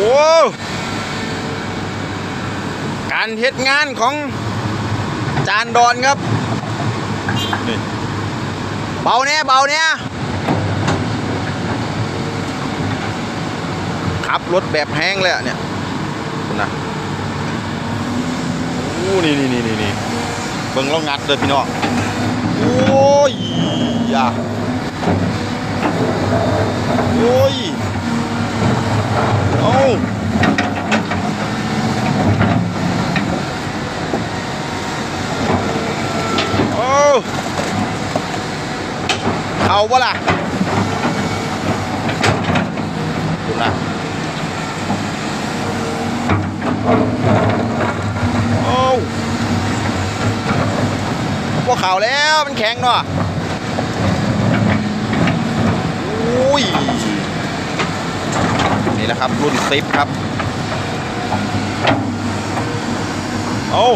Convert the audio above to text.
ว้การเฮ็ดงานของจานดอนครับ เบาเนี่ยเบาเนี่ยขับรถแบบแห้งเลยอะเนี่ยนะอู้นี่นี่นี่นี่เบิ่งล้วงัดเลยพี่น้อง โอ้ยยา เอาปะล่ะดูนะโอ้พวกเขาแล้วมันแข็งเนาะอุ้ยนี่แหละครับรุ่นซิปครับ เอา